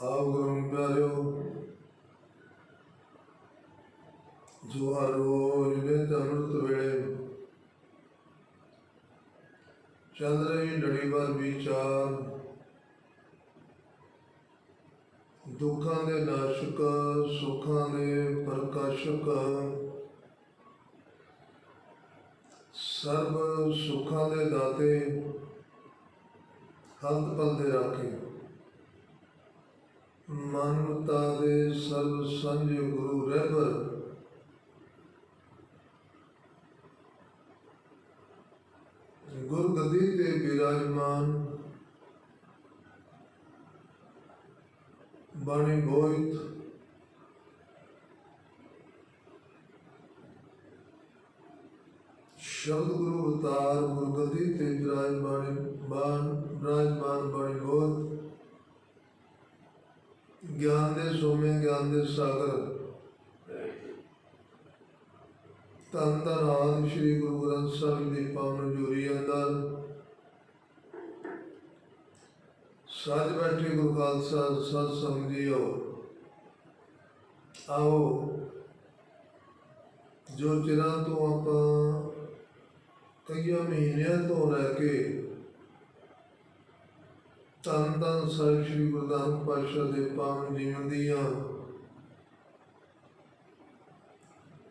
ਆਓ ਗੁਰੂ ਪਿਆਰਿਓ, ਜੋ ਹਰ ਰੋਜ਼ ਦੇ ਅੰਮ੍ਰਿਤ ਵੇਲੇ ਚੱਲ ਰਹੀ ਲੜੀਵਾਰ ਵਿਚਾਰ, ਦੁੱਖਾਂ ਦੇ ਨਾਸ਼ਕ, ਸੁੱਖਾਂ ਦੇ ਪ੍ਰਕਾਸ਼ਕ, ਸਰਬ ਸੁੱਖਾਂ ਦੇ ਦਾਤੇ ਹੰਤ ਪਲ ਦੇ ਰਾਖੇ। ਮਾਨਵਤਾ ਦੇ ਸਰਬ ਸੰਜ ਗੁਰੂ ਰਹਿਬਰ ਗੁਰ ਤੇ ਬਿਰਾਜਮਾਨ ਬਾਣੀ ਬੋਇਤ ਸ਼ਬਦ ਗੁਰੂ ਅਵਤਾਰ ਗੁਰਗੱਦੀ ਤੇ ਬਿਰਾਜਮਾਨ ਬਾਣ ਬਿਰਾਜਮਾਨ ਬਾਣੀ ਬੋਇਤ ਗਿਆਨ ਦੇ ਸੋਮੇ ਗਿਆਨ ਦੇ ਸਾਗਰ। ਧੰਨ ਧੰਨ ਆਦਿ ਸ੍ਰੀ ਗੁਰੂ ਗ੍ਰੰਥ ਸਾਹਿਬ ਦੀ ਪਾਵਨ ਜੋਰੀ ਅੰਦਰ। ਸਾਜ ਬੈਠੇ ਗੁਰੂ ਖਾਲਸਾ ਸਤ ਸੰਗ ਜੀਓ ਆਓ, ਜੋ ਚਿਰਾਂ ਤੋਂ ਆਪਾਂ ਕਈਆਂ ਮਹੀਨਿਆਂ ਤੋਂ ਲੈ ਕੇ ਧੰਨ ਧੰਨ ਸਾਹਿਬ ਸ੍ਰੀ ਗੁਰੂ ਨਾਨਕ ਪਾਤਸ਼ਾਹ ਦੇ ਪਾਵਨ ਜੀਵਨ ਦੀਆਂ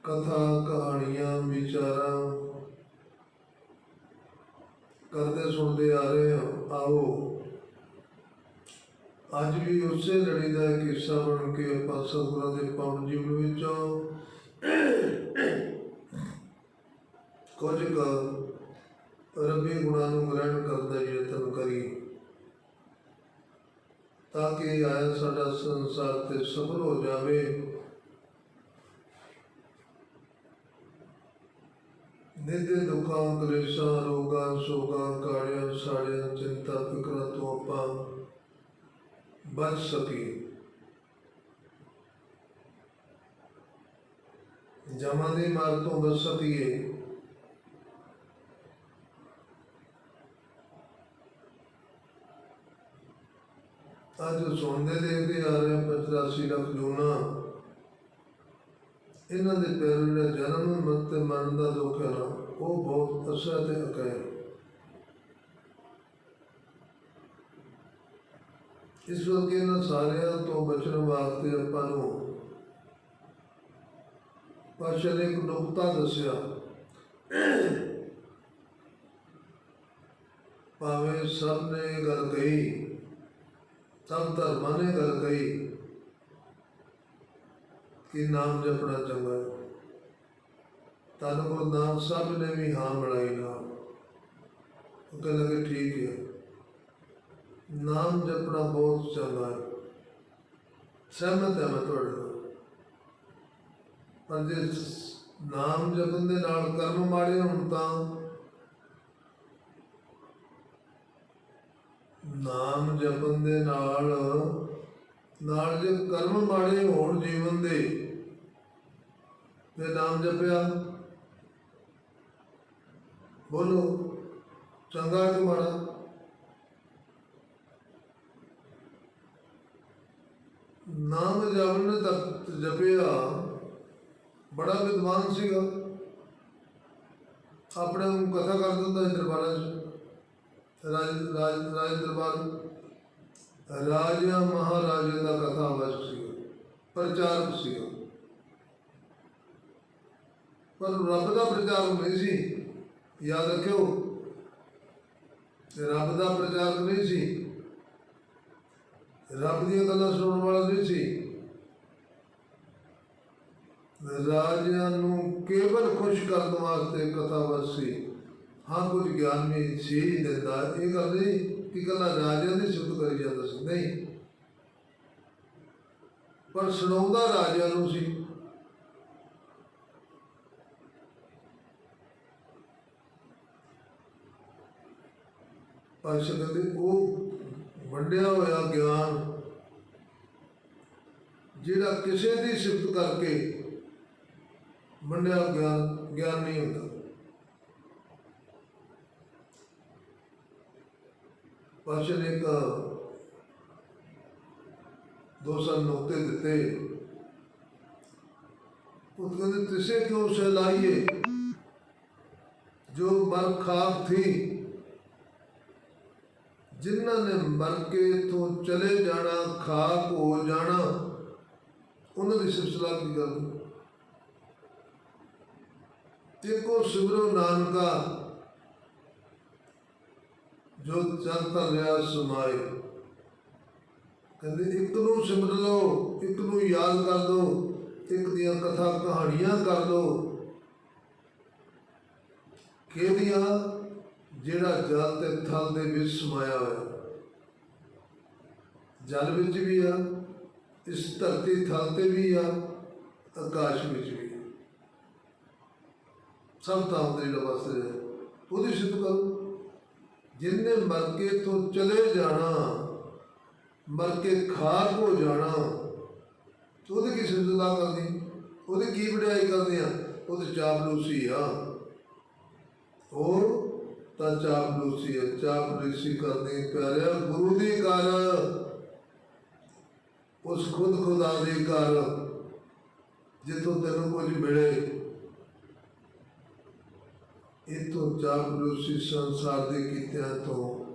ਕਥਾ, ਕਹਾਣੀਆਂ, ਵਿਚਾਰਾਂ ਕਰਦੇ ਸੁਣਦੇ ਆ ਰਹੇ ਹਾਂ। ਆਓ, ਅੱਜ ਵੀ ਉਸੇ ਲੜੀ ਦਾ ਇੱਕ ਹਿੱਸਾ ਬਣ ਕੇ ਆਪਾਂ ਸਤਿਗੁਰਾਂ ਦੇ ਪਾਵਨ ਜੀਵਨ ਵਿੱਚੋਂ ਕੁਝ ਕੁ ਰੱਬੀ ਗੁਣਾਂ ਨੂੰ ਗ੍ਰਹਿਣ ਕਰਨ ਦਾ ਯਤਨ ਕਰੀਏ। ਤਾਂ ਕਿ ਆਇਆ ਸਾਡਾ ਸੰਸਾਰ ਤੇ ਸਫਲ ਹੋ ਜਾਵੇ। ਨਿੱਦੇ ਦੁੱਖਾਂ, ਕਲੇਸ਼ਾਂ, ਰੋਗਾਂ, ਸੋਗਾਂ, ਕਾੜਿਆਂ, ਸਾੜਿਆਂ, ਚਿੰਤਾ, ਫਿਕਰਾਂ ਤੋਂ ਆਪਾਂ ਬਚ ਸਕੀਏ। ਜਮਾਂ ਦੀ ਮਾਰ ਤੋਂ ਬਚ ਸਕੀਏ। ਅੱਜ ਸੁਣਦੇ ਦੇਖਦੇ ਆ ਰਹੇ ਹਾਂ 85 ਲੱਖ ਜੂਨਾ। ਇਹਨਾਂ ਦੇ ਪੈਰ ਜਿਹੜਾ ਜਨਮ ਮਤ ਮਰਨ ਦਾ ਦੁੱਖ ਹੈ ਨਾ, ਉਹ ਬਹੁਤ ਅਸਰ ਤੇ ਅਕਾਇ ਇਸ ਵਕਤ ਇਹਨਾਂ ਸਾਰਿਆਂ ਤੋਂ ਬਚਣ ਵਾਸਤੇ ਆਪਾਂ ਨੂੰ ਪਾਸ਼ਾ ਨੇ ਇੱਕ ਨੁਕਤਾ ਦੱਸਿਆ। ਭਾਵੇਂ ਸਭ ਨੇ ਇਹ ਗੱਲ ਕਹੀ ਸਭ ਧਰਮਾਂ ਨੇ ਗੱਲ ਕਹੀ ਕਿ ਨਾਮ ਜਪਣਾ ਚੰਗਾ ਹੈ। ਤਨ ਗੁਰੂ ਨਾਮ ਸਾਹਿਬ ਨੇ ਵੀ ਹਾਂ ਮਿਲਾਈ ਨਾ। ਉਹ ਕਹਿੰਦਾ ਕਿ ਠੀਕ ਹੈ। ਨਾਮ ਜਪਣਾ ਬਹੁਤ ਚੰਗਾ ਹੈ। ਸਹਿਮਤ ਹੈ ਮੈਂ ਤੁਹਾਡੇ ਨਾਲ। ਪਰ ਜੇ ਨਾਮ ਜਪਣ ਦੇ ਨਾਲ ਕਰਮ ਮਾੜੇ ਹੋਣ ਤਾਂ ਨਾਮ ਜਪਣ ਦੇ ਨਾਲ ਨਾਲ ਜੇ ਕਰਮ ਮਾੜੇ ਹੋਣ ਜੀਵਨ ਦੇ, ਤੇ ਨਾਮ ਜਪਿਆ। ਬੋਲੋ, ਚੰਗਾ ਕਿ ਮਾੜਾ? ਨਾਮ ਜਪਨ ਤੱਕ ਜਪਿਆ, ਬੜਾ ਵਿਦਵਾਨ ਸੀਗਾ। ਆਪਣੇ ਨੂੰ ਕਥਾ ਕਰ ਦਿੰਦਾ ਸੀ ਦਰਬਾਰਾਂ 'ਚ। ਰਾਜ ਰਾਜ ਰਾਜ ਦਰਬਾਰ ਰਾਜਾ ਮਹਾਰਾਜਾ ਦਾ ਕਥਾ ਵਸ ਸੀ ਪ੍ਰਚਾਰਕ ਸੀ ਪਰ ਰੱਬ ਦਾ ਪ੍ਰਚਾਰਕ ਨਹੀਂ ਸੀ। ਯਾਦ ਰੱਖਿਓ, ਰੱਬ ਦਾ ਪ੍ਰਚਾਰਕ ਨਹੀਂ ਸੀ। ਰੱਬ ਦੀਆਂ ਗੱਲਾਂ ਸੁਣਨ ਵਾਲਾ ਨਹੀਂ ਸੀ। ਰਾਜਿਆਂ ਨੂੰ ਕੇਵਲ ਖੁਸ਼ ਕਰਨ ਵਾਸਤੇ ਕਥਾ ਸੀ। ਹਾਂ ਕੁਝ ਗਿਆਨ ਵੀ ਸੀ ਦਿੰਦਾ ਇਹ ਗੱਲ ਨਹੀਂ ਕਿ ਗੱਲਾਂ ਰਾਜਿਆਂ ਦੀ ਸਿਫਤ ਕਰੀ ਜਾਂਦਾ ਸੀ, ਨਹੀਂ। ਪਰ ਸੁਣਾਉਂਦਾ ਰਾਜਿਆਂ ਨੂੰ ਸੀ। ਪਰ ਕਹਿੰਦੇ ਉਹ ਵੰਡਿਆ ਹੋਇਆ ਗਿਆਨ, ਜਿਹੜਾ ਕਿਸੇ ਦੀ ਸਿਫਤ ਕਰਕੇ ਵੰਡਿਆ ਗਿਆਨ ਗਿਆਨ ਨਹੀਂ ਹੁੰਦਾ। ਪਾਸ਼ਾ ਨੇ ਇੱਕ ਦੋ ਸੌ ਨੁਕਤੇ ਦਿੱਤੇ ਉਹ ਕਹਿੰਦੇ ਤਿਸੇ ਕਿਉਂ ਸਹਿਲਾਈਏ ਜੋ ਮਰ ਖਾਕ ਥੀ ਜਿਨ੍ਹਾਂ ਨੇ ਮਰ ਕੇ ਤੋਂ ਚਲੇ ਜਾਣਾ ਖਾਕ ਹੋ ਜਾਣਾ ਉਹਨਾਂ ਦੀ ਸਿਲਸਿਲਾ ਕੀ ਗੱਲ ਤੇ ਕੋ ਸਿਮਰੋ ਨਾਨਕਾ ਜੋ ਜਨ ਤਰ ਲਿਆ ਸੁਮਾਏ ਕਹਿੰਦੇ, ਇੱਕ ਨੂੰ ਸਿਮਰ ਲਓ, ਇੱਕ ਨੂੰ ਯਾਦ ਕਰ ਲਓ ਇੱਕ ਦੀਆਂ ਕਥਾ ਕਹਾਣੀਆਂ ਕਰ ਲਓ ਕਿਹਦੀਆਂ ਜਿਹੜਾ ਜਲ ਤੇ ਥਲ ਦੇ ਵਿੱਚ ਸਮਾਇਆ ਹੋਇਆ। ਜਲ ਵਿੱਚ ਵੀ ਆ, ਇਸ ਧਰਤੀ ਥਲ ਤੇ ਵੀ ਆ, ਆਕਾਸ਼ ਵਿੱਚ ਵੀ ਸਭ ਤਾਂ ਦੇ ਜਿਹੜਾ ਉਹਦੀ ਸਿੱਧ ਕਰੋ। ਜਿੰਨੇ ਮਰ ਕੇ ਤੋਂ ਚਲੇ ਜਾਣਾ ਮਰ ਕੇ ਖਾਕ ਹੋ ਜਾਣਾ, ਤੇ ਉਹਦੀ ਕੀ ਸਿੱਧਤਾ ਕਰਦੀ? ਉਹਦੀ ਕੀ ਵਡਿਆਈ ਕਰਦੇ ਆ? ਉਹਦੇ ਚਾਪਲੂਸੀ ਆ। ਉਹ ਤਾਂ ਚਾਪਲੂਸੀ ਆ। ਚਾਪਲੂਸੀ ਕਰਦੇ ਪਿਆਰਿਆ, ਗੁਰੂ ਦੀ ਕਰ ਉਸ ਖੁਦ ਖੁਦਾ ਦੀ ਕਰ ਜਿੱਥੋਂ ਤੈਨੂੰ ਕੁਝ ਮਿਲੇ। ਇਤੋਂ ਚਾਪਲੂਸੀ ਸੰਸਾਰ ਦੇ ਕੀਤਿਆਂ ਤੋਂ।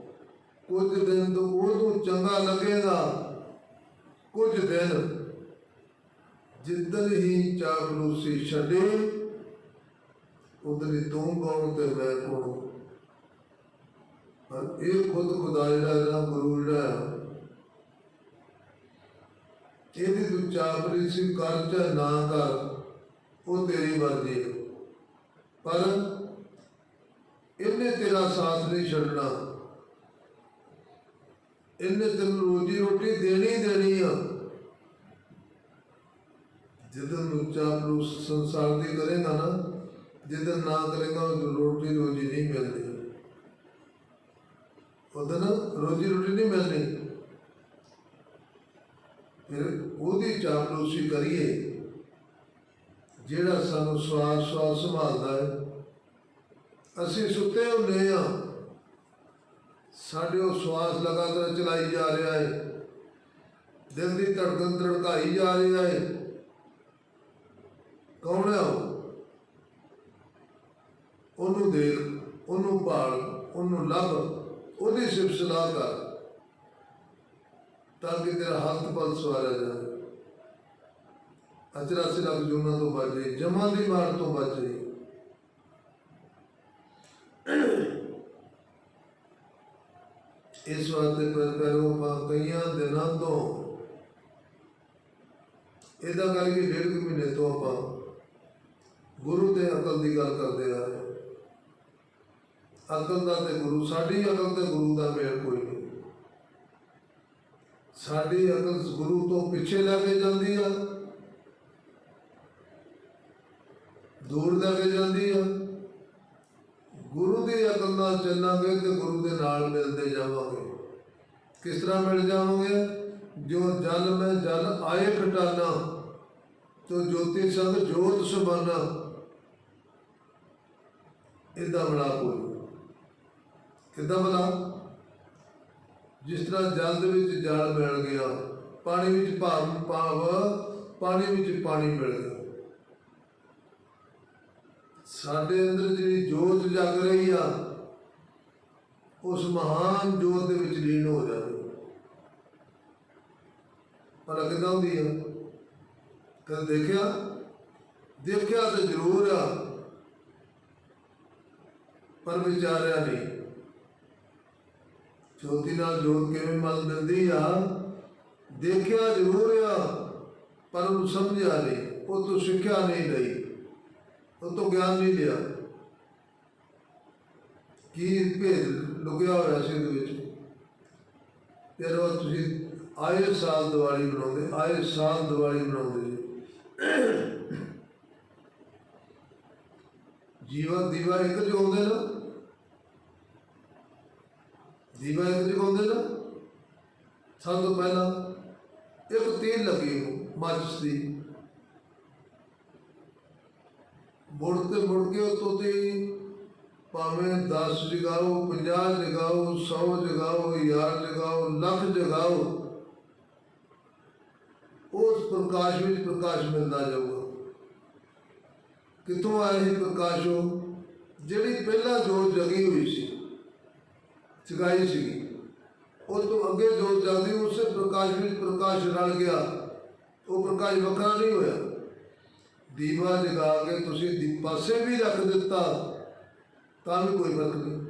ਕੁਝ ਦਿਨ ਤੋਂ ਉਹਨੂੰ ਚੰਗਾ ਲੱਗੇਗਾ। ਕੁਝ ਦਿਨ ਜਿੱਦਣ ਹੀ ਚਾਪਲੂਸੀ ਛੱਡੇ ਉਧਰ ਹੀ ਤੂੰ ਕੌਣ ਤੇ ਮੈਂ ਕੌਣ ਪਰ ਇਹ ਖੁਦ ਖੁਦਾ ਜਿਹੜਾ ਗੁਰੂ ਜਿਹੜਾ ਹੈ, ਇਹਦੀ ਤੂੰ ਚਾਪਲੂਸੀ ਕਰ ਚਾਹੇ ਨਾ ਕਰ ਉਹ ਤੇਰੀ ਮਰਜ਼ੀ ਪਰ ਇਹਨੇ ਤੇਰਾ ਸਾਥ ਨਹੀਂ ਛੱਡਣਾ। ਇਹਨੇ ਤੈਨੂੰ ਰੋਜੀ ਰੋਟੀ ਦੇਣੀ ਦੇਣੀ ਆ। ਜਦੋਂ ਨੂੰ ਸੰਸਾਰ ਦੀ ਕਰੇਗਾ ਨਾ ਜਦੋਂ ਨਾ ਕਰੇਗਾ ਉਹ ਰੋਟੀ ਰੋਜੀ ਨਹੀਂ ਮਿਲਦੀ ਉਹਦਾ ਨਾ ਰੋਜੀ ਰੋਟੀ ਨਹੀਂ ਮਿਲਣੀ। ਫਿਰ ਉਹਦੀ ਚਾਪਲੂਸੀ ਕਰੀਏ, ਜਿਹੜਾ ਸਾਨੂੰ ਸਵਾਸ ਸਵਾਸ ਸੰਭਾਲਦਾ ਹੈ। ਅਸੀਂ ਸੁੱਤੇ ਹੁੰਦੇ ਆ ਸਾਡੇ ਉਹ ਸਵਾਸ ਲਗਾਤਾਰ ਚਲਾਈ ਜਾ ਰਿਹਾ ਹੈ। ਦਿਲ ਦੀ ਧੜਕਨ ਧੜਕਾਈ ਜਾ ਰਹੀ ਹੈ। ਕੌਣ ਹੈ ਉਹਨੂੰ ਦੇਖ, ਉਹਨੂੰ ਭਾਲ, ਉਹਨੂੰ ਲੱਭ, ਉਹਦੀ ਸਿਫਤ ਸਲਾਹ ਕਰ, ਤਾਂ ਕਿ ਤੇਰਾ ਹੱਥ ਪਲ ਸਵਾਰਿਆ ਜਾਵੇ ਅਚਰਾ ਸਿਰਕ ਜੁਨਾ ਤੋਂ ਬਚੇ ਜਮਾਂ ਦੀ ਮਾਰ ਤੋਂ ਬਚੇ ਇਸ ਵਾਸਤੇ ਪਰ ਕਈਆਂ ਦਿਨਾਂ ਤੋਂ। ਇਹਦਾ ਕਰਕੇ ਡੇਢ ਕੁ ਮਹੀਨੇ ਤੋਂ ਆਪਾਂ ਗੁਰੂ ਤੇ ਅਕਲ ਦੀ ਗੱਲ ਕਰਦੇ ਆ ਰਹੇ ਹਾਂ। ਅਕਲ ਦਾ ਤੇ ਗੁਰੂ, ਸਾਡੀ ਅਕਲ ਤੇ ਗੁਰੂ ਦਾ ਮੇਲ ਕੋਈ ਨਹੀਂ। ਸਾਡੀ ਅਕਲ ਗੁਰੂ ਤੋਂ ਪਿੱਛੇ ਲੈ ਕੇ ਜਾਂਦੀ ਆ। ਦੂਰ ਲੈ ਕੇ ਜਾਂਦੀ ਆ। ਗੁਰੂ ਦੀ ਅਕਲ ਨਾਲ ਚੱਲਾਂਗੇ ਤੇ ਗੁਰੂ ਦੇ ਨਾਲ ਮਿਲਦੇ ਜਾਵਾਂਗੇ। ਕਿਸ ਤਰ੍ਹਾਂ ਮਿਲ ਜਾਵਾਂਗੇ? ਜੋ ਜਲ ਮੈਂ ਜਲ ਆਏ ਖਟਾਨਾ, ਤੋ ਜੋਤੀ ਸੰਗ ਜੋਤ ਸੁਬਾਨਾ ਇਹਦਾ ਬਣਾ ਕੋਈ। ਕਿੱਦਾਂ ਬਣਾ? ਜਿਸ ਤਰ੍ਹਾਂ ਜਲ ਦੇ ਵਿੱਚ ਜਲ ਮਿਲ ਗਿਆ, ਪਾਣੀ ਵਿੱਚ ਭਾਵ ਭਾਵ, ਪਾਣੀ ਵਿੱਚ ਪਾਣੀ ਮਿਲ ਗਿਆ। ਸਾਡੇ ਅੰਦਰ ਜਿਹੜੀ ਜੋਤ ਜਗ ਰਹੀ ਆ, ਉਸ ਮਹਾਨ ਜੋਤ ਦੇ ਵਿੱਚ ਲੀਨ ਹੋ ਜਾਵੇ। ਪਰ ਕਿਦਾਂ ਹੁੰਦੀ ਆ? ਕਦੇ ਦੇਖਿਆ? ਦੇਖਿਆ ਤਾਂ ਜ਼ਰੂਰ ਆ, ਪਰ ਵਿਚਾਰਿਆ ਨਹੀਂ। ਜੋਤੀ ਨਾਲ ਜੋਤ ਕਿਵੇਂ ਮਲ ਦਿੰਦੀ ਆ? ਦੇਖਿਆ ਜ਼ਰੂਰ ਆ, ਪਰ ਉਹਨੂੰ ਸਮਝਿਆ ਨਹੀਂ, ਉਹ ਤੋਂ ਸਿੱਖਿਆ ਨਹੀਂ ਲਈ। ਉਹ ਤੋਂ ਗਿਆਨ ਨਹੀਂ ਲਿਆ। ਕੀ ਭੇਦ ਲੁਕਿਆ ਹੋਇਆ ਸੀ ਉਹਦੇ ਵਿੱਚ? ਫਿਰ ਉਹ ਤੁਸੀਂ ਆਏ ਸਾਲ ਦੀਵਾਲੀ ਮਨਾਉਂਦੇ, ਆਏ ਸਾਲ ਦੀਵਾਲੀ ਮਨਾਉਂਦੇ ਜੀ। ਜੀਵਨ ਦੀਵਾ ਇੱਕ ਜਗਾਉਂਦੇ ਨਾ। ਦੀਵਾ ਇੱਕ ਜਗਾਉਂਦੇ ਨਾ। ਸਭ ਤੋਂ ਪਹਿਲਾਂ ਇੱਕ ਤੀਰ ਲੱਗੀ ਮਾਚਿਸ ਦੀ। ਮੁੜ ਕੇ ਮੁੜ ਕੇ ਉਤੋਂ ਤੇ ਭਾਵੇਂ 10 ਜਗਾਓ 50 ਜਗਾਓ 100 ਜਗਾਓ 1000 ਜਗਾਓ, ਲੱਖ ਜਗਾਓ, ਉਸ ਪ੍ਰਕਾਸ਼ ਵਿੱਚ ਪ੍ਰਕਾਸ਼ ਮਿਲਦਾ ਜਾਊਗਾ। ਕਿੱਥੋਂ ਆਇਆ ਇਹ ਪ੍ਰਕਾਸ਼ ਉਹ? ਜਿਹੜੀ ਪਹਿਲਾਂ ਜੋਤ ਜਗੀ ਹੋਈ ਸੀ, ਜਗਾਈ ਸੀ ਉਹ ਤੋਂ ਅੱਗੇ ਜੋਤ ਜਗਦੀ ਉਸੇ ਪ੍ਰਕਾਸ਼ ਵਿੱਚ ਪ੍ਰਕਾਸ਼ ਰਲ ਗਿਆ, ਉਹ ਪ੍ਰਕਾਸ਼ ਵੱਖਰਾ ਨਹੀਂ ਹੋਇਆ। ਦੀਵਾ ਜਗਾ ਕੇ ਤੁਸੀਂ ਦੀ ਪਾਸੇ ਵੀ ਰੱਖ ਦਿੱਤਾ ਤਾਂ ਵੀ ਕੋਈ ਫ਼ਰਕ ਨਹੀਂ।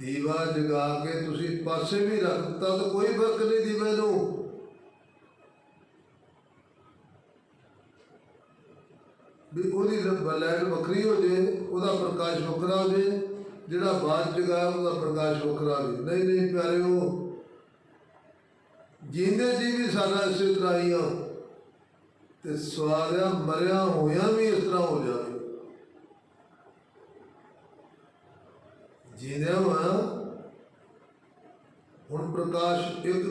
ਦੀਵਾ ਜਗਾ ਕੇ ਤੁਸੀਂ ਪਾਸੇ ਵੀ ਰੱਖ ਦਿੱਤਾ, ਤਾਂ ਕੋਈ ਫ਼ਰਕ ਨਹੀਂ ਦੀਵੇ ਨੂੰ। ਵੀ ਉਹਦੀ ਲਾਈਟ ਵੱਖਰੀ ਹੋ ਜੇ, ਉਹਦਾ ਪ੍ਰਕਾਸ਼ ਵੱਖਰਾ ਹੋ ਜੇ, ਜਿਹੜਾ ਬਾਅਦ ਜਗਾ ਉਹਦਾ ਪ੍ਰਕਾਸ਼ ਵੱਖਰਾ ਹੋਵੇ ਨਹੀਂ ਨਹੀਂ ਪਿਆਰਿਓ ਜਿੰਦੇ ਜੀ ਵੀ ਸਾਡਾ ਇਸੇ ਤਰ੍ਹਾਂ ਹੀ ਆ। ਤੇ ਸਵਾਰਿਆ ਮਰਿਆ ਹੋਇਆ ਵੀ ਇਸ ਤਰ੍ਹਾਂ ਹੋ ਜਾਵੇ। ਜਿੰਦਿਆ ਹੁਣ ਪ੍ਰਕਾਸ਼ ਇੱਕ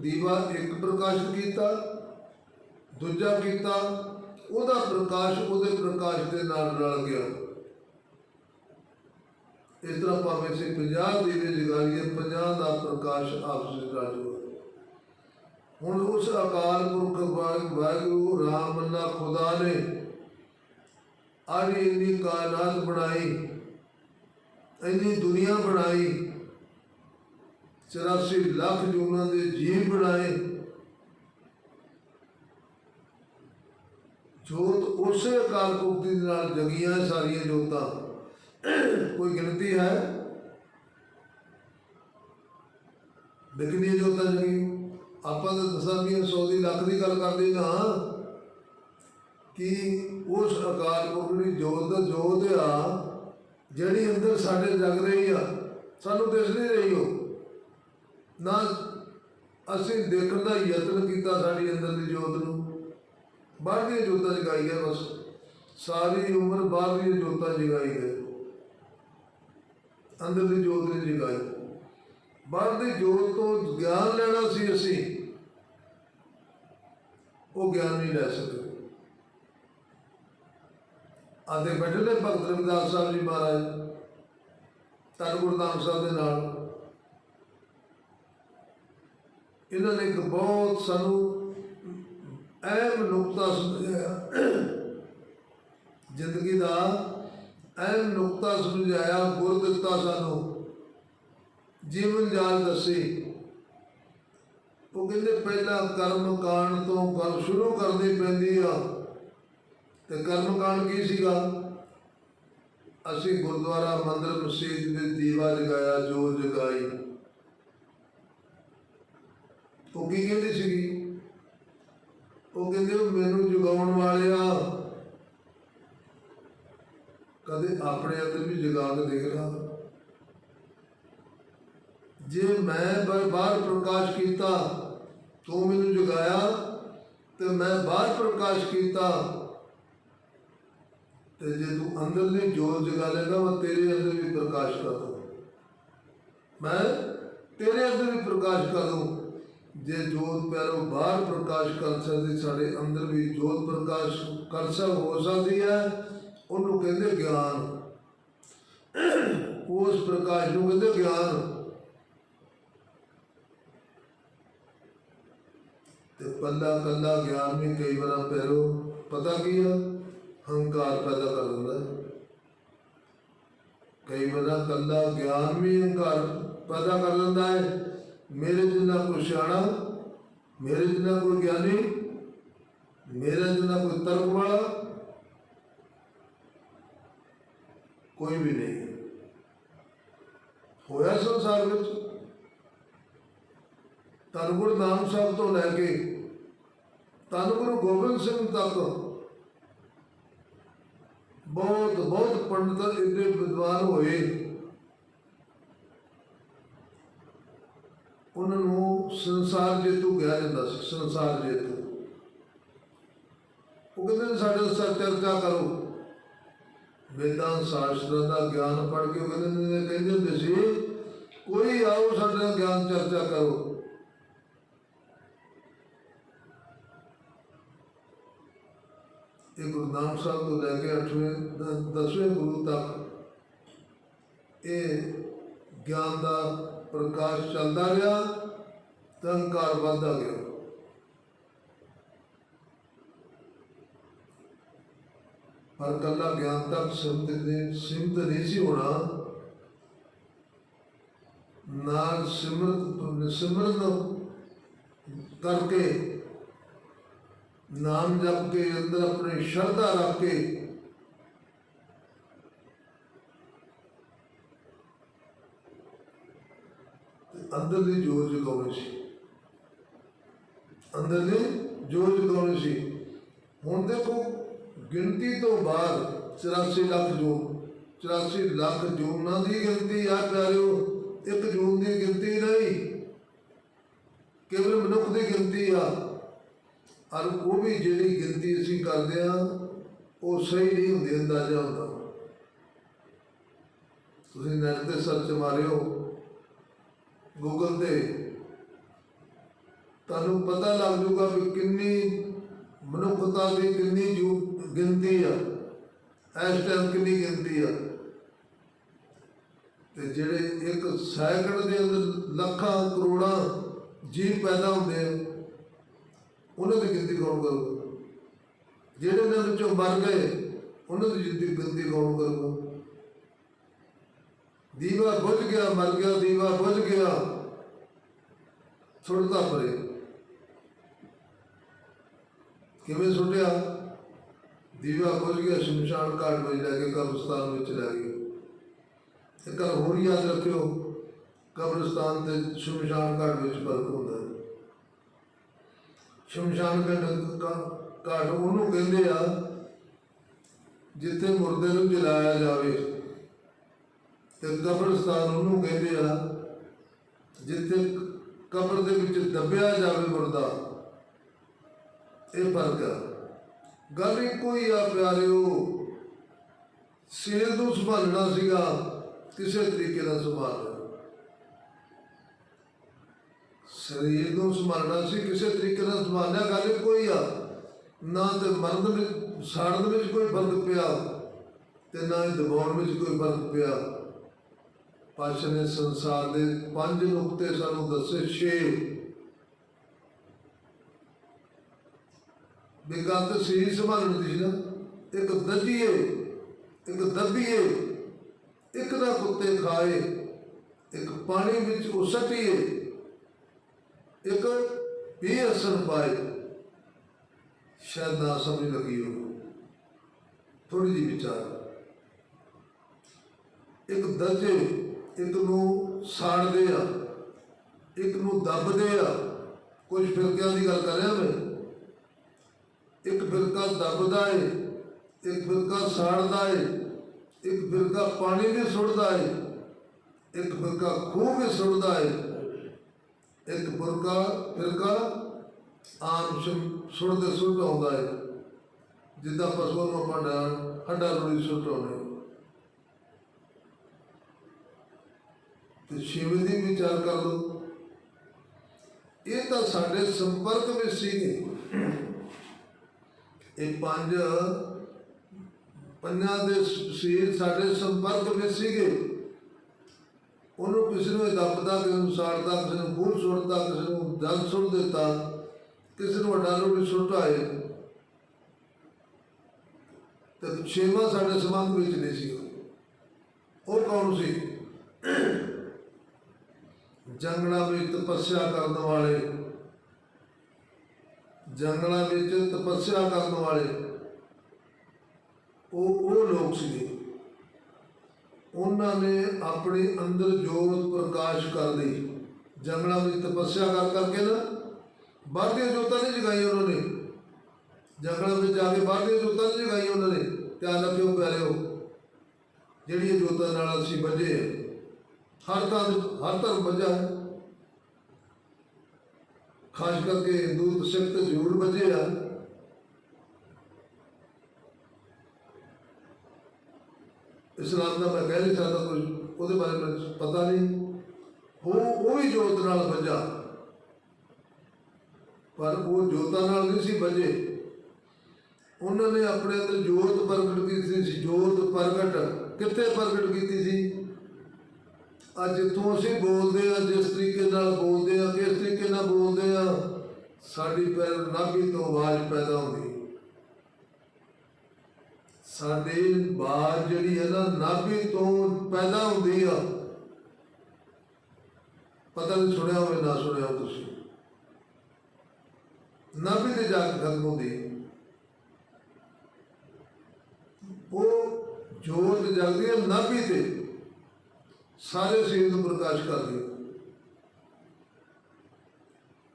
ਦੀਵਾ ਇੱਕ ਪ੍ਰਕਾਸ਼ ਕੀਤਾ, ਦੂਜਾ ਕੀਤਾ, ਉਹਦਾ ਪ੍ਰਕਾਸ਼ ਉਹਦੇ ਪ੍ਰਕਾਸ਼ ਦੇ ਨਾਲ ਰਲ ਗਿਆ। ਇਸ ਤਰ੍ਹਾਂ ਭਾਵੇਂ ਅਸੀਂ 50 ਦੀਵੇ ਜਗਾਈਏ 50 ਦਾ ਪ੍ਰਕਾਸ਼ ਆਪਸ ਵਿੱਚ ਰਲ ਹੁਣ ਉਸ ਅਕਾਲ ਪੁਰਖ ਵਾਹਿ- ਵਾਹਿਗੁਰੂ ਰਾਮ ਅੱਲਾ ਖੁਦਾ ਨੇ ਆੜੀ ਇੰਨੀ ਕਾਇਨਾਤ ਬਣਾਈ ਇੰਨੀ ਦੁਨੀਆ ਬਣਾਈ 84 ਲੱਖ ਜੂਨਾਂ ਦੇ ਜੀਵ ਬਣਾਏ। ਜੋਤ ਉਸੇ ਅਕਾਲ ਪੁਰਖ ਦੇ ਨਾਲ ਜਗੀਆਂ ਸਾਰੀਆਂ ਜੋਤਾਂ। ਕੋਈ ਗਿਣਤੀ ਹੈ? ਬਿਕਨੀ ਜੋਤਾਂ ਜਗੀ ਆਪਾਂ ਤਾਂ ਦਸਾਂ ਵੀ ਸੌ ਦੀ ਲੱਖ ਦੀ ਗੱਲ ਕਰਦੇ ਨਾ ਕਿ ਉਸ ਅਕਾਲ ਪੁਰਖ ਦੀ ਜੋਤ ਦਾ ਜੋਤ ਆ, ਜਿਹੜੀ ਅੰਦਰ ਸਾਡੇ ਜਗ ਰਹੀ ਆ, ਸਾਨੂੰ ਦਿਸ ਨਹੀਂ ਰਹੀ ਉਹ। ਨਾ ਅਸੀਂ ਦੇਖਣ ਦਾ ਯਤਨ ਕੀਤਾ ਸਾਡੀ ਅੰਦਰ ਦੀ ਜੋਤ ਨੂੰ। ਬਾਹਰ ਦੀਆਂ ਜੋਤਾਂ ਜਗਾਈ ਗਏ ਬਸ। ਸਾਰੀ ਉਮਰ ਬਾਹਰ ਦੀਆਂ ਜੋਤਾਂ ਜਗਾਈ ਗਏ ਅੰਦਰ ਦੀ ਜੋਤ ਨਹੀਂ ਜਗਾਈ। ਬਾਹਰ ਦੀ ਜੋਤ ਤੋਂ ਗਿਆਨ ਲੈਣਾ ਸੀ ਅਸੀਂ, ਉਹ ਗਿਆਨ ਨਹੀਂ ਲੈ ਸਕੇ। ਆਦੇ ਬੈਠੇ ਨੇ ਭਗਤ ਰਵਿਦਾਸ ਸਾਹਿਬ ਜੀ ਮਹਾਰਾਜ, ਧੰਨ ਗੁਰੂ ਸਾਹਿਬ ਦੇ ਨਾਲ। ਇਹਨਾਂ ਨੇ ਇੱਕ ਬਹੁਤ ਸਾਨੂੰ ਅਹਿਮ ਨੁਕਤਾ ਸਮਝਾਇਆ। ਜ਼ਿੰਦਗੀ ਦਾ ਅਹਿਮ ਨੁਕਤਾ ਸਮਝਾਇਆ, ਗੁਰ ਦਿੱਤਾ ਸਾਨੂੰ। ਜੀਵਨ ਜਾਲ ਦੱਸੀ। ਉਹ ਕਹਿੰਦੇ ਪਹਿਲਾਂ ਕਰਮ ਕਾਂਡ ਤੋਂ ਗੱਲ ਸ਼ੁਰੂ ਕਰਨੀ ਪੈਂਦੀ ਆ। ਤੇ ਕਰਮ ਕਾਂਡ ਕੀ ਸੀਗਾ? ਅਸੀਂ ਗੁਰਦੁਆਰਾ ਮੰਦਰ ਮਸਜਿਦ ਵਿੱਚ ਦੀਵਾ ਜਗਾਇਆ ਜੋ ਜਗਾਈ। ਉਹ ਕੀ ਕਹਿੰਦੀ ਸੀਗੀ? ਉਹ ਕਹਿੰਦੇ ਉਹ ਮੈਨੂੰ ਜਗਾਉਣ ਵਾਲਿਆ। ਕਦੇ ਆਪਣੇ ਅੰਦਰ ਵੀ ਜਗਾ ਕੇ ਦੇਖ ਲਾ। ਜੇ ਮੈਂ ਬਾਹਰ ਪ੍ਰਕਾਸ਼ ਕੀਤਾ, ਤੂੰ ਮੈਨੂੰ ਜਗਾਇਆ, ਤੇ ਮੈਂ ਬਾਹਰ ਪ੍ਰਕਾਸ਼ ਕੀਤਾ, ਤੇ ਜੇ ਤੂੰ ਅੰਦਰ ਦੀ ਜੋਤ ਜਗਾ ਲੇਗਾ ਮੈਂ ਤੇਰੇ ਅੰਦਰ ਵੀ ਪ੍ਰਕਾਸ਼ ਕਰ ਦੂੰ। ਮੈਂ ਤੇਰੇ ਅੰਦਰ ਵੀ ਪ੍ਰਕਾਸ਼ ਕਰ ਦੂੰ। ਜੇ ਜੋਤ ਪੈਰੋਂ ਬਾਹਰ ਪ੍ਰਕਾਸ਼ ਕਰ ਸਕਦੀ, ਸਾਡੇ ਅੰਦਰ ਵੀ ਜੋਤ ਪ੍ਰਕਾਸ਼ ਕਰ ਸਕ, ਹੋ ਸਕਦੀ ਹੈ, ਉਹਨੂੰ ਕਹਿੰਦੇ ਗਿਆਨ। ਉਸ ਪ੍ਰਕਾਸ਼ ਨੂੰ ਕਹਿੰਦੇ ਗਿਆਨ। ਤੇ ਪੱਲਾ ਕੱਲਾ ਗਿਆਨ ਵੀ ਕਈ ਵਾਰ ਪੈਰੋ ਪਤਾ ਕੀ ਆ? ਹੰਕਾਰ ਪੈਦਾ ਕਰ ਦਿੰਦਾ ਕਈ ਵਾਰ ਕੱਲਾ ਗਿਆਨ ਵੀ ਹੰਕਾਰ ਪੈਦਾ ਕਰ ਦਿੰਦਾ ਹੈ। ਮੇਰੇ ਜਿੰਨਾ ਕੋਈ ਸਿਆਣਾ, ਮੇਰੇ ਜਿੰਨਾ ਕੋਈ ਗਿਆਨੀ, ਮੇਰੇ ਜਿੰਨਾ ਕੋਈ ਤਰਕ ਵਾਲਾ ਕੋਈ ਵੀ ਨਹੀਂ। ਹੋਇਆ ਸੰਸਾਰ ਵਿੱਚ। ਧੰਨ ਗੁਰੂ ਨਾਨਕ ਸਾਹਿਬ ਤੋਂ ਲੈ ਕੇ ਧੰਨ ਗੁਰੂ ਗੋਬਿੰਦ ਸਿੰਘ ਤੱਕ ਬਹੁਤ ਬਹੁਤ ਪੰਡਤ ਇੰਨੇ ਵਿਦਵਾਨ ਹੋਏ। ਉਹਨਾਂ ਨੂੰ ਸੰਸਾਰ ਜੇਤੂ ਕਿਹਾ ਜਾਂਦਾ ਸੀ, ਸੰਸਾਰ ਜੇਤੂ। ਉਹ ਕਹਿੰਦੇ ਸਾਡੇ ਨਾਲ ਸਰ ਚਰਚਾ ਕਰੋ। ਵੇਦਾਂ ਸ਼ਾਸਤਰਾਂ ਦਾ ਗਿਆਨ ਪੜ੍ਹ ਕੇ ਉਹ ਕਹਿੰਦੇ ਕਹਿੰਦੇ ਹੁੰਦੇ ਸੀ, ਕੋਈ ਆਓ ਸਾਡੇ ਨਾਲ ਗਿਆਨ ਚਰਚਾ ਕਰੋ। ਇਹ ਗੁਰੂ ਨਾਨਕ ਸਾਹਿਬ ਤੋਂ ਲੈ ਕੇ 8ਵੇਂ 10ਵੇਂ ਗੁਰੂ ਤੱਕ ਇਹ ਗਿਆਨ ਦਾ ਪ੍ਰਕਾਸ਼ ਚੱਲਦਾ ਰਿਹਾ ਤੰਕਾਰ ਵਧਦਾ ਗਿਆ। ਪਰ ਕੱਲਾ ਗਿਆਨ ਤੱਕ ਸਿਮਤ ਦੇ, ਸਿਮਤ ਨਹੀਂ ਸੀ ਹੋਣਾ। ਨਾਲ ਸਿਮਰਤ ਤੋਂ ਸਿਮਰਨ ਕਰਕੇ ਨਾਮ ਜਪ ਕੇ, ਅੰਦਰ ਆਪਣੀ ਸ਼ਰਧਾ ਰੱਖ ਕੇ ਅੰਦਰ ਦੀ ਜੋਤ ਜਗਾਉਣੀ ਸੀ। ਅੰਦਰ ਦੀ ਜੋਤ ਜਗਾਉਣੀ ਸੀ। ਹੁਣ ਦੇਖੋ, ਗਿਣਤੀ ਤੋਂ ਬਾਅਦ 84 ਲੱਖ ਜੂਨ 84 ਲੱਖ ਜੂਨਾਂ ਦੀ ਗਿਣਤੀ ਆ ਪਿਆਰਿਓ, ਇੱਕ ਜੂਨ ਦੀ ਗਿਣਤੀ ਨਹੀਂ। ਕੇਵਲ ਮਨੁੱਖ ਦੀ ਗਿਣਤੀ ਆ। ਔਰ ਉਹ ਵੀ ਜਿਹੜੀ ਗਿਣਤੀ ਅਸੀਂ ਕਰਦੇ ਆ ਉਹ ਸਹੀ ਨਹੀਂ ਹੁੰਦੀ, ਅੰਦਾਜ਼ਾ ਹੁੰਦਾ। ਤੁਸੀਂ ਨੈਟ ਤੇ ਸਰਚ ਮਾਰਿਓ ਗੂਗਲ ਤੇ, ਤੁਹਾਨੂੰ ਪਤਾ ਲੱਗ ਜੂਗਾ ਵੀ ਕਿੰਨੀ ਮਨੁੱਖਤਾ ਦੀ ਕਿੰਨੀ ਜੂ ਗਿਣਤੀ ਆ। ਇਸ ਟਾਈਮ ਕਿੰਨੀ ਗਿਣਤੀ ਆ। ਤੇ ਜਿਹੜੇ ਇੱਕ ਸੈਕਿੰਡ ਦੇ ਅੰਦਰ ਲੱਖਾਂ ਕਰੋੜਾਂ ਜੀਵ ਪੈਦਾ ਹੁੰਦੇ ਆ ਉਹਨਾਂ ਦੀ ਗਿਣਤੀ ਕੌਣ ਕਰੂਗਾ ਜਿਹੜੇ ਉਹਨਾਂ ਵਿੱਚੋਂ ਮਰ ਗਏ, ਉਹਨਾਂ ਦੀ ਗਿਣਤੀ ਗਿਣਤੀ ਕੌਣ ਕਰੂਗਾ ਦੀਵਾ ਬੁਝ ਗਿਆ, ਮਰ ਗਿਆ, ਦੀਵਾ ਬੁਝ ਗਿਆ। ਸੁੱਟਦਾ ਪਰੇ। ਕਿਵੇਂ ਸੁੱਟਿਆ? ਦੀਵਾ ਬੁਝ ਗਿਆ, ਸ਼ਮਸ਼ਾਨ ਘਾਟ ਵਿੱਚ ਲੈ ਕੇ ਕਬਰਸਤਾਨ ਵਿੱਚ ਲੈ ਗਏ। ਇੱਕ ਗੱਲ ਹੋਰ ਯਾਦ ਰੱਖਿਓ, ਕਬਰਸਤਾਨ ਤੇ ਸ਼ਮਸ਼ਾਨ ਘਾਟ ਵਿੱਚ ਫ਼ਰਕ ਹੁੰਦਾ ਸ਼ਮਸ਼ਾਨ ਘਾਟ ਉਹਨੂੰ ਕਹਿੰਦੇ ਆ, ਜਿੱਥੇ ਮੁਰਦੇ ਨੂੰ ਜਲਾਇਆ ਜਾਵੇ। ਤੇ ਕਬਰਸਤਾਨ ਉਹਨੂੰ ਕਹਿੰਦੇ ਆ, ਜਿੱਥੇ ਕਬਰ ਦੇ ਵਿੱਚ ਦੱਬਿਆ ਜਾਵੇ ਮੁਰਦਾ। ਇਹ ਫ਼ਰਕ ਆ। ਗੱਲ ਇੱਕੋ ਹੀ ਆ ਪਿਆਰਿਓ ਸਿਰ ਨੂੰ ਸੰਭਾਲਣਾ ਸੀਗਾ, ਕਿਸੇ ਤਰੀਕੇ ਨਾਲ ਸੰਭਾਲ ਸਰੀਰ ਨੂੰ ਸੰਭਾਲਣਾ ਸੀ, ਕਿਸੇ ਤਰੀਕੇ ਨਾਲ ਸੰਭਾਲਣਾ, ਗੱਲ ਇੱਕੋ ਹੀ ਆ। ਨਾ ਤੇ ਮਰਨ ਵਿੱਚ, ਸਾੜਨ ਵਿੱਚ ਕੋਈ ਫ਼ਰਕ ਪਿਆ ਤੇ ਨਾ ਹੀ ਦਬਾਉਣ ਵਿੱਚ ਕੋਈ ਫ਼ਰਕ ਪਿਆ। ਪਾਸ਼ਾ ਨੇ ਸੰਸਾਰ ਦੇ ਪੰਜ ਨੁਕਤੇ ਸਾਨੂੰ ਦੱਸੇ, ਛੇ। ਬਿਗੰਤ ਸੀ ਸੰਭਾਲਣ ਦੀ ਸੀ ਨਾ, ਇੱਕ ਦੱਜੀਏ, ਇੱਕ ਦੱਬੀਏ, ਇੱਕ ਦਾ ਕੁੱਤੇ ਖਾਏ, ਇੱਕ ਪਾਣੀ ਵਿੱਚ ਉਸਟੀਏ ਇੱਕ ਵੀ ਅਸਰ ਪਾਏ, ਸ਼ਾਇਦ ਨਾ ਸਮਝ ਲੱਗੀ ਹੋ ਥੋੜੀ ਜਿਹੀ ਵਿਚਾਰ। ਇੱਕ ਦਰਜੇ, ਇੱਕ ਨੂੰ ਸਾੜਦੇ ਆ, ਇੱਕ ਨੂੰ ਦੱਬਦੇ ਆ। ਕੁਝ ਫਿਰਕਿਆਂ ਦੀ ਗੱਲ ਕਰ ਰਿਹਾ ਮੈਂ। ਇੱਕ ਫਿਰਕਾ ਦੱਬਦਾ ਏ, ਇੱਕ ਫਿਰਕਾ ਸਾੜਦਾ ਏ, ਇੱਕ ਫਿਰਕਾ ਪਾਣੀ ਵੀ ਸੁੱਟਦਾ ਏ, ਇੱਕ ਫਿਰਕਾ ਖੂਹ ਵੀ ਸੁੱਟਦਾ ਏ। ਇੱਕ ਫਿਰਕਾ ਫਿਰਕਾ ਆਮ ਸੁ- ਸੁੱਟਦੇ ਆਉਂਦਾ ਏ ਜਿੱਦਾਂ ਪਸ਼ੂਆਂ ਨੂੰ ਆਪਾਂ ਡਾਂ, ਹੱਡਾ ਰੋੜੀ ਸੁੱਟ ਤੇ ਛੇਵੇਂ ਦੀ ਵਿਚਾਰ ਕਰ ਲਓ। ਇਹ ਤਾਂ ਸਾਡੇ ਸੰਪਰਕ ਵਿੱਚ ਸੀਗੇ। ਇਹ ਪੰਜ ਪੰਜਾਂ ਦੇ ਸੀਰ ਸਾਡੇ ਸੰਪਰਕ ਵਿੱਚ ਸੀਗੇ। ਉਹਨੂੰ ਕਿਸੇ ਨੂੰ ਦੱਬਦਾ, ਕਿਸੇ ਨੂੰ ਸਾੜਦਾ, ਕਿਸੇ ਨੂੰ ਬੂਝ ਸੁੱਟਦਾ, ਕਿਸੇ ਨੂੰ ਦਲ ਸੁੱਟ ਦਿੱਤਾ, ਕਿਸੇ ਨੂੰ ਵੱਡਾ ਸੁੱਟ ਆਏ। ਤੇ ਛੇਵਾਂ ਸਾਡੇ ਸੰਬੰਧ ਵਿੱਚ ਨਹੀਂ ਸੀ ਉਹ ਕੌਣ ਸੀ? ਜੰਗਲਾਂ ਵਿੱਚ ਤਪੱਸਿਆ ਕਰਨ ਵਾਲੇ। ਜੰਗਲਾਂ ਵਿੱਚ ਤਪੱਸਿਆ ਕਰਨ ਵਾਲੇ। ਉਹ ਉਹ ਲੋਕ ਸੀਗੇ। ਉਹਨਾਂ ਨੇ ਆਪਣੇ ਅੰਦਰ ਜੋਤ ਪ੍ਰਕਾਸ਼ ਕਰ ਲਈ। ਜੰਗਲਾਂ ਵਿੱਚ ਤਪੱਸਿਆ ਕਰ ਕਰਕੇ ਨਾ ਬਾਹਰਲੀਆਂ ਜੋਤਾਂ ਨਹੀਂ ਜਗਾਈਆਂ ਉਹਨਾਂ ਨੇ। ਜੰਗਲਾਂ ਵਿੱਚ ਜਾ ਕੇ ਬਾਹਰਲੀਆਂ ਜੋਤਾਂ ਨਹੀਂ ਜਗਾਈਆਂ ਉਹਨਾਂ ਨੇ। ਧਿਆਨ ਰੱਖਿਓ ਪਿਆਰਿਓ, ਜਿਹੜੀਆਂ ਜੋਤਾਂ ਨਾਲ ਅਸੀਂ ਬੱਝੇ ਹਾਂ ਹਰ ਤਾਂ, ਹਰ ਧਰਮ ਬੱਝਾ ਖਾਸ ਕਰਕੇ ਹਿੰਦੂ ਸਿੱਖ ਤੇ ਜ਼ਰੂਰ ਬੱਝੇ ਆ। ਇਸਲਾਮ ਦਾ ਮੈਂ ਕਹਿ ਨਹੀਂ ਸਕਦਾ ਕੁਝ, ਉਹਦੇ ਬਾਰੇ ਮੈਨੂੰ ਪਤਾ ਨਹੀਂ। ਉਹ ਉਹ ਵੀ ਜੋਤ ਨਾਲ ਬੱਝਾ ਪਰ ਉਹ ਜੋਤਾਂ ਨਾਲ ਨਹੀਂ ਸੀ ਬੱਝੇ ਉਹਨਾਂ ਨੇ ਆਪਣੇ ਅੰਦਰ ਜੋਤ ਪ੍ਰਗਟ ਕੀਤੀ ਸੀ, ਜੋਤ ਪ੍ਰਗਟ। ਕਿੱਥੇ ਪ੍ਰਗਟ ਕੀਤੀ ਸੀ? ਅੱਜ ਜਿੱਥੋਂ ਅਸੀਂ ਬੋਲਦੇ ਆ ਜਿਸ ਤਰੀਕੇ ਨਾਲ ਬੋਲਦੇ ਆ ਕਿਸ ਤਰੀਕੇ ਨਾਲ ਬੋਲਦੇ ਆ ਸਾਡੀ ਪੈਰ ਨਾਭੀ ਤੋਂ ਆਵਾਜ਼ ਪੈਦਾ ਹੁੰਦੀ। ਸਾਡੀ ਬਾਤ ਜਿਹੜੀ ਹੈ ਨਾ, ਨਾਭੀ ਤੋਂ ਪੈਦਾ ਹੁੰਦੀ ਆ। ਪਤਾ ਨਹੀਂ ਸੁਣਿਆ ਹੋਵੇ, ਨਾ ਸੁਣਿਆ ਹੋਵੇ ਤੁਸੀਂ। ਨਾਭੀ ਤੇ ਜਾ ਕੇ ਖਤਮ ਹੁੰਦੀ ਉਹ ਜੋਤ ਜਗਦੀ ਹੈ ਨਾਭੀ ਤੇ। ਸਾਰੇ ਸਰੀਰ ਨੂੰ ਪ੍ਰਕਾਸ਼ ਕਰਦੀ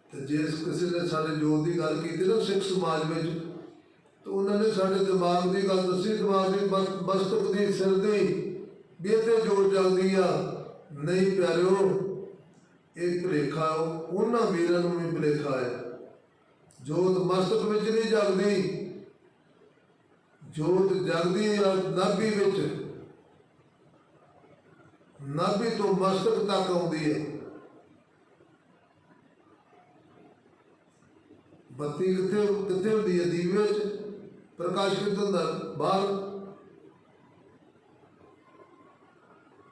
ਤੇ ਜਿਸ ਕਿਸੇ ਨੇ ਸਾਡੇ ਜੋਤ ਦੀ ਗੱਲ ਕੀਤੀ ਨਾ, ਸਿੱਖ ਸਮਾਜ ਵਿੱਚ ਤਾਂ ਉਹਨਾਂ ਨੇ ਸਾਡੇ ਦਿਮਾਗ ਦੀ ਗੱਲ ਦੱਸੀ, ਦਿਮਾਗ ਦੀ ਮਸ- ਮਸਤਕ ਦੀ ਸਿਰ ਦੀ ਵੀ ਇਹ ਤੇ ਜੋਤ ਜਗਦੀ ਆ। ਨਹੀਂ ਪਿਆਰਿਓ, ਇਹ ਭੁਲੇਖਾ ਉਹਨਾਂ ਵੀਰਾਂ ਨੂੰ ਵੀ ਭੁਲੇਖਾ ਹੈ ਜੋਤ ਮਸਤਕ ਵਿੱਚ ਨਹੀਂ ਜਗਦੀ। ਜੋਤ ਜਗਦੀ ਆ ਨਾਭੀ ਵਿੱਚ। ਨਾਭੀ ਤੋਂ ਮਸਤਕ ਤੱਕ ਆਉਂਦੀ ਹੈ ਬੱਤੀ ਕਿੱਥੇ ਕਿੱਥੇ ਹੁੰਦੀ ਹੈ ਦੀਵੇ ਵਿੱਚ? ਪ੍ਰਕਾਸ਼ ਕਿੱਥੇ ਹੁੰਦਾ ਬਾਹਰ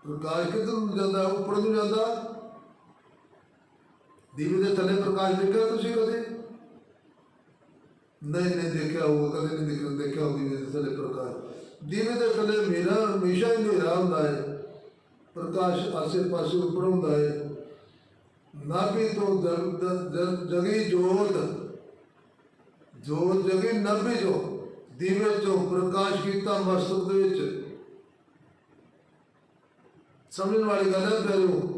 ਪ੍ਰਕਾਸ਼ ਕਿੱਧਰ ਨੂੰ ਜਾਂਦਾ ਉੱਪਰ ਨੂੰ ਜਾਂਦਾ ਦੀਵੇ ਦੇ ਥੱਲੇ ਪ੍ਰਕਾਸ਼ ਦੇਖਿਆ ਤੁਸੀਂ ਕਦੇ ਨਹੀਂ ਨਹੀਂ ਦੇਖਿਆ ਹੋਊਗਾ ਕਦੇ ਨਹੀਂ ਦੇਖਿਆ ਦੇਖਿਆ ਹੋਊ ਦੀਵੇ ਦੇ ਥੱਲੇ ਪ੍ਰਕਾਸ਼ ਦੀਵੇ ਦੇ ਥੱਲੇ ਮੇਰਾ ਹਮੇਸ਼ਾ ਹੀ ਹਨੇਰਾ ਹੁੰਦਾ ਹੈ ਪ੍ਰਕਾਸ਼ ਆਸੇ ਪਾਸੇ ਉੱਪਰ ਹੁੰਦਾ ਹੈ ਨਾਭੀ ਤੋਂ ਜਗ- ਜਗ- ਜਗ- ਜਗੀ ਜੋਤ ਜੋਤ ਜਗੀ ਨਾਭੀ ਜੋ ਦੀਵੇ ਚੋਂ ਪ੍ਰਕਾਸ਼ ਕੀਤਾ ਮਸਤਕ ਦੇ ਵਿੱਚ। ਸਮਝਣ ਵਾਲੀ ਗੱਲ ਹੈ ਪਿਆਰਿਓ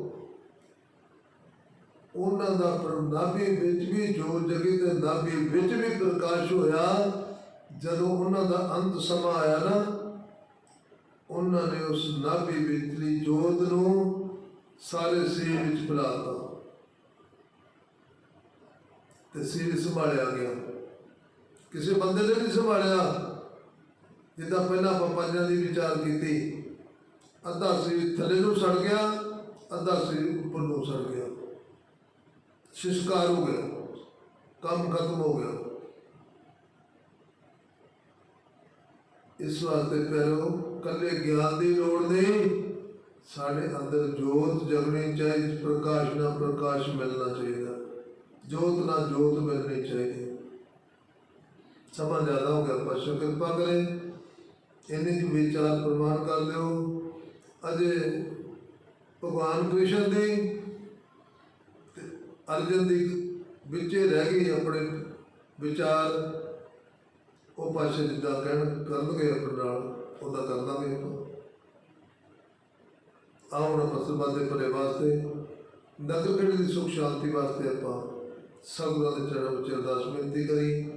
ਉਹਨਾਂ ਦਾ ਪਰ ਵਿੱਚ ਵੀ ਜੋਤ ਜਗੀ ਤੇ ਨਾਭੀ ਵਿੱਚ ਵੀ ਪ੍ਰਕਾਸ਼ ਹੋਇਆ, ਜਦੋਂ ਉਹਨਾਂ ਦਾ ਅੰਤ ਸਮਾਂ ਆਇਆ ਨਾ, ਉਹਨਾਂ ਨੇ ਉਸ ਨਾਭੀ ਵਿਚਲੀ ਜੋਤ ਨੂੰ ਸਾਰੇ ਸਰੀਰ ਵਿੱਚ ਫੈਲਾਤਾ ਤੇ ਸਰੀਰ ਸੰਭਾਲਿਆ ਗਿਆ। ਕਿਸੇ ਬੰਦੇ ਨੇ ਨਹੀਂ ਸੰਭਾਲਿਆ। ਜਿੱਦਾਂ ਪਹਿਲਾਂ ਆਪਾਂ ਪੰਜਾਂ ਦੀ ਵਿਚਾਰ ਕੀਤੀ, ਅੱਧਾ ਸਰੀਰ ਥੱਲੇ ਨੂੰ ਸੜ ਗਿਆ, ਅੱਧਾ ਸਰੀਰ ਉੱਪਰ ਨੂੰ ਸੜ ਗਿਆ। ਸ਼ਿਸ਼ਕਾਰ ਹੋ ਗਿਆ, ਕੰਮ ਖਤਮ ਹੋ ਗਿਆ। ਇਸ ਵਾਸਤੇ ਪਿਆਰੋ ਕੱਲੇ ਗਿਆਨ ਦੀ ਲੋੜ ਨਹੀਂ, ਸਾਡੇ ਅੰਦਰ ਜੋਤ ਜਗਣੀ ਚਾਹੀਦੀ, ਪ੍ਰਕਾਸ਼ ਨਾਲ ਪ੍ਰਕਾਸ਼ ਮਿਲਣਾ ਚਾਹੀਦਾ। ਜੋਤ ਨਾਲ ਜੋਤ ਮਿਲਣੀ ਚਾਹੀਦੀ। ਸਮਾਂ ਜ਼ਿਆਦਾ ਹੋ ਗਿਆ ਪਰਸ਼ੋ ਕਿਰਪਾ ਕਰੇ ਇਹਨੇ ਕੁ ਵਿਚਾਰ ਪ੍ਰਮਾਣ ਕਰ ਲਿਓ। ਅਜੇ ਭਗਵਾਨ ਕ੍ਰਿਸ਼ਨ ਦੀ ਅਰਜਨ ਦੀ ਵਿੱਚੇ ਰਹਿ ਗਈ ਆਪਣੇ ਵਿਚਾਰ। ਉਹ ਪਾਸੇ ਜਿੱਦਾਂ ਕਹਿਣ ਕਰਨਗੇ ਆਪਣੇ ਨਾਲ, ਉਹਦਾ ਕਰ ਦਾਂਗੇ ਆਪਾਂ। ਆਉਣ ਮਸਲਮਾਨ ਦੇ ਭਲੇ ਵਾਸਤੇ। ਨਗਰ ਖੇਡ ਦੀ ਸੁਖ ਸ਼ਾਂਤੀ ਵਾਸਤੇ ਆਪਾਂ ਸਭਨਾਂ ਦੇ ਚਰਨ ਵਿੱਚ ਅਰਦਾਸ ਬੇਨਤੀ ਕਰੀ।